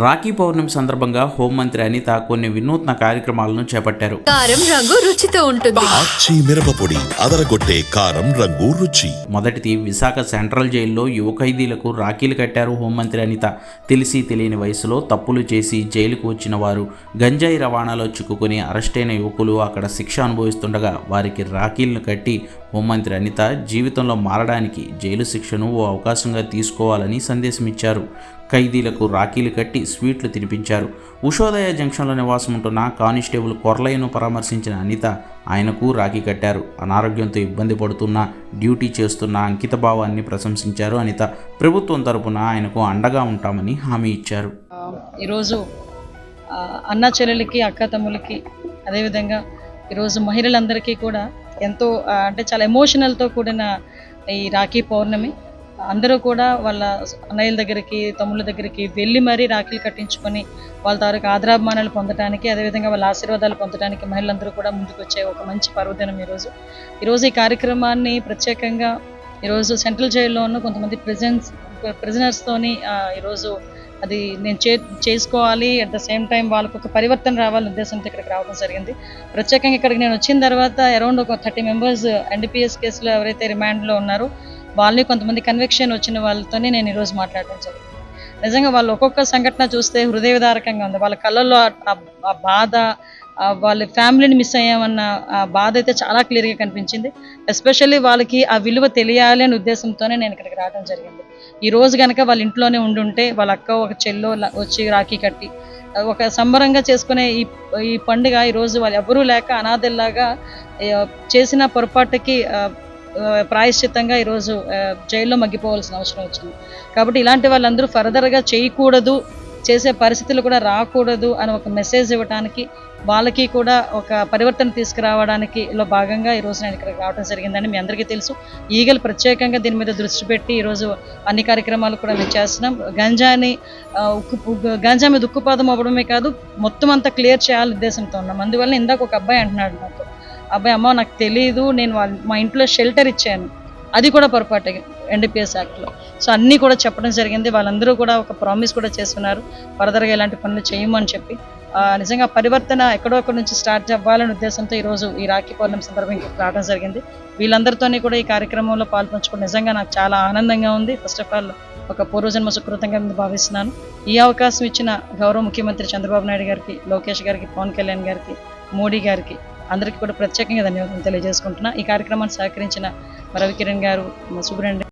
రాఖీ పౌర్ణమి సందర్భంగా హోంమంత్రి అనిత కొన్ని వినూత్న కార్యక్రమాలను చేపట్టారు. కారం రంగు రుచితో ఉంటుంది. మిరపపొడి అదరగొట్టే కారం రంగు రుచి. మొదటిది విశాఖ సెంట్రల్ జైల్లో యువ ఖైదీలకు రాఖీలు కట్టారు హోంమంత్రి అనిత. తెలిసి తెలియని వయసులో తప్పులు చేసి జైలుకు వచ్చిన వారు గంజాయి రవాణాలో చిక్కుకుని అరెస్టైన యువకులు అక్కడ శిక్ష అనుభవిస్తుండగా వారికి రాఖీలను కట్టి హోంమంత్రి అనిత జీవితంలో మారడానికి జైలు శిక్షను ఓ అవకాశంగా తీసుకోవాలని సందేశం ఇచ్చారు ఖైదీలకు రాఖీలు కట్టి స్వీట్లు తినిపించారు. ఉషోదయ జంక్షన్లో నివాసం ఉంటున్న కానిస్టేబుల్ కొర్లయ్యను పరామర్శించిన అనిత ఆయనకు రాఖీ కట్టారు. అనారోగ్యంతో ఇబ్బంది పడుతున్న డ్యూటీ చేస్తున్న అంకిత భావాన్ని ప్రశంసించారు అనిత. ప్రభుత్వం తరపున ఆయనకు అండగా ఉంటామని హామీ ఇచ్చారు. ఈరోజు అన్న చెల్లెలకి అక్క తమ్ములకి అదేవిధంగా ఈరోజు మహిళలందరికీ కూడా ఎంతో అంటే చాలా ఎమోషనల్తో కూడిన ఈ రాఖీ పౌర్ణమి. అందరూ కూడా వాళ్ళ అన్నయ్యల దగ్గరికి తమ్ముళ్ళ దగ్గరికి వెళ్ళి మరీ రాఖీలు కట్టించుకొని వాళ్ళ తాలూకు ఆదరాభిమానాలు పొందడానికి అదేవిధంగా వాళ్ళ ఆశీర్వాదాలు పొందడానికి మహిళలందరూ కూడా ముందుకొచ్చే ఒక మంచి పర్వదినం ఈరోజు. ఈరోజు ఈ కార్యక్రమాన్ని ప్రత్యేకంగా ఈరోజు సెంట్రల్ జైల్లో ఉన్న కొంతమంది ప్రిజన్స్ ప్రిజనర్స్తోని ఈరోజు అది నేను చే చేసుకోవాలి. అట్ ద సేమ్ టైం వాళ్ళకు ఒక పరివర్తన రావాలనే ఉద్దేశంతో ఇక్కడికి రావడం జరిగింది. ప్రత్యేకంగా ఇక్కడికి నేను వచ్చిన తర్వాత అరౌండ్ ఒక థర్టీ మెంబర్స్ ఎన్డీపీఎస్ కేసులో ఎవరైతే రిమాండ్లో ఉన్నారో వాళ్ళని కొంతమంది కన్విక్షన్ వచ్చిన వాళ్ళతోనే నేను ఈరోజు మాట్లాడడం జరిగింది. నిజంగా వాళ్ళు ఒక్కొక్క సంఘటన చూస్తే హృదయదారకంగా ఉంది. వాళ్ళ కళ్ళల్లో ఆ- బాధ వాళ్ళ ఫ్యామిలీని మిస్ అయ్యామన్న ఆ బాధ అయితే చాలా క్లియర్గా కనిపించింది. ఎస్పెషల్లీ వాళ్ళకి ఆ విలువ తెలియాలి అనే ఉద్దేశంతోనే నేను ఇక్కడికి రావడం జరిగింది. ఈ రోజు కనుక వాళ్ళ ఇంట్లోనే ఉండుంటే వాళ్ళ అక్క ఒక చెల్లో వచ్చి రాఖీ కట్టి ఒక సంబరంగా చేసుకునే ఈ ఈ పండుగ ఈరోజు వాళ్ళు ఎవరూ లేక అనాథల్లాగా చేసిన పొరపాటుకి ప్రాయశ్చిత్తంగా ఈరోజు జైల్లో మగ్గిపోవాల్సిన అవసరం వచ్చింది. కాబట్టి ఇలాంటి వాళ్ళందరూ ఫర్దర్గా చేయకూడదు చేసే పరిస్థితులు కూడా రాకూడదు అని ఒక మెసేజ్ ఇవ్వడానికి వాళ్ళకి కూడా ఒక పరివర్తన తీసుకురావడానికి లో భాగంగా ఈరోజు నేను ఇక్కడ రావడం జరిగిందని మీ అందరికీ తెలుసు. ఈగలు ప్రత్యేకంగా దీని మీద దృష్టి పెట్టి ఈరోజు అన్ని కార్యక్రమాలు కూడా మేము చేస్తున్నాం. గంజాని ఉక్కు గంజా మీద ఉక్కుపాదం అవ్వడమే కాదు మొత్తం అంతా క్లియర్ చేయాలని ఉద్దేశంతో ఉన్నాం. అందువల్ల ఇందాక ఒక అబ్బాయి అంటున్నాడు నాకు అబ్బాయి అమ్మ నాకు తెలియదు నేను మా ఇంట్లో షెల్టర్ ఇచ్చాను. అది కూడా పొరపాటు ఎన్డీపీఎస్ యాక్ట్లో సో అన్నీ కూడా చెప్పడం జరిగింది. వాళ్ళందరూ కూడా ఒక ప్రామిస్ కూడా చేస్తున్నారు. ఫర్దర్గా ఇలాంటి పనులు చేయమని చెప్పి. నిజంగా పరివర్తన ఎక్కడో ఒక నుంచి స్టార్ట్ అవ్వాలనే ఉద్దేశంతో ఈరోజు ఈ రాఖీ పౌర్ణమి సందర్భంగా రావడం జరిగింది. వీళ్ళందరితోని కూడా ఈ కార్యక్రమంలో పాల్పంచుకోవడం నిజంగా నాకు చాలా ఆనందంగా ఉంది. ఫస్ట్ ఆఫ్ ఆల్ ఒక పూర్వజన్మ సుకృతంగా భావిస్తున్నాను. ఈ అవకాశం ఇచ్చిన గౌరవ ముఖ్యమంత్రి చంద్రబాబు నాయుడు గారికి లోకేష్ గారికి పవన్ కళ్యాణ్ గారికి మోడీ గారికి అందరికీ కూడా ప్రత్యేకంగా ధన్యవాదాలు తెలియజేసుకుంటున్నా. ఈ కార్యక్రమాన్ని సహకరించిన రవికిరణ్ గారు మా సుబ్రహ్మణ్యం